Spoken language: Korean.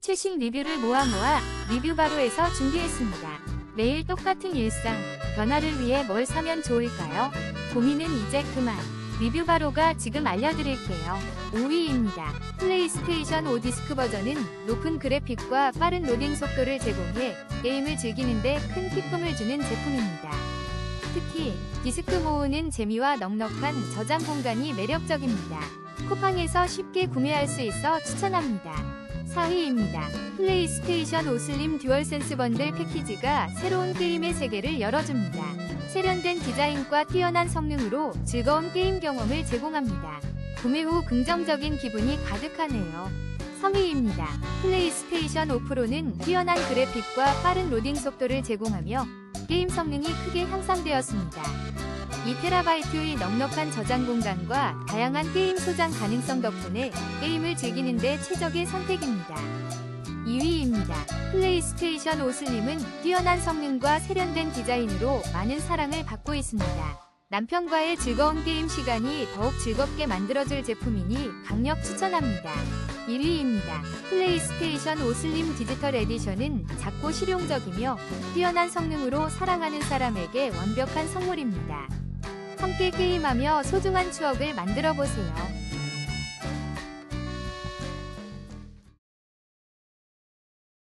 최신 리뷰를 모아 모아 리뷰 바로에서 준비했습니다. 매일 똑같은 일상, 변화를 위해 뭘 사면 좋을까요? 고민은 이제 그만. 리뷰 바로가 지금 알려드릴게요. 5위입니다. 플레이스테이션 5 디스크 버전은 높은 그래픽과 빠른 로딩 속도를 제공해 게임을 즐기는데 큰 기쁨을 주는 제품입니다. 특히 디스크 모으는 재미와 넉넉한 저장 공간이 매력적입니다. 쿠팡에서 쉽게 구매할 수 있어 추천합니다. 4위입니다. 플레이스테이션 5 슬림 듀얼센스 번들 패키지가 새로운 게임의 세계를 열어줍니다. 세련된 디자인과 뛰어난 성능으로 즐거운 게임 경험을 제공합니다. 구매 후 긍정적인 기분이 가득하네요. 3위입니다. 플레이스테이션 5 프로는 뛰어난 그래픽과 빠른 로딩 속도를 제공하며 게임 성능이 크게 향상되었습니다. 2TB의 넉넉한 저장 공간과 다양한 게임 소장 가능성 덕분에 게임을 즐기는데 최적의 선택입니다. 2위입니다. 플레이스테이션 5 슬림은 뛰어난 성능과 세련된 디자인으로 많은 사랑을 받고 있습니다. 남편과의 즐거운 게임 시간이 더욱 즐겁게 만들어줄 제품이니 강력 추천합니다. 1위입니다. 플레이스테이션 5 슬림 디지털 에디션은 작고 실용적이며 뛰어난 성능으로 사랑하는 사람에게 완벽한 선물입니다. 함께 게임하며 소중한 추억을 만들어 보세요.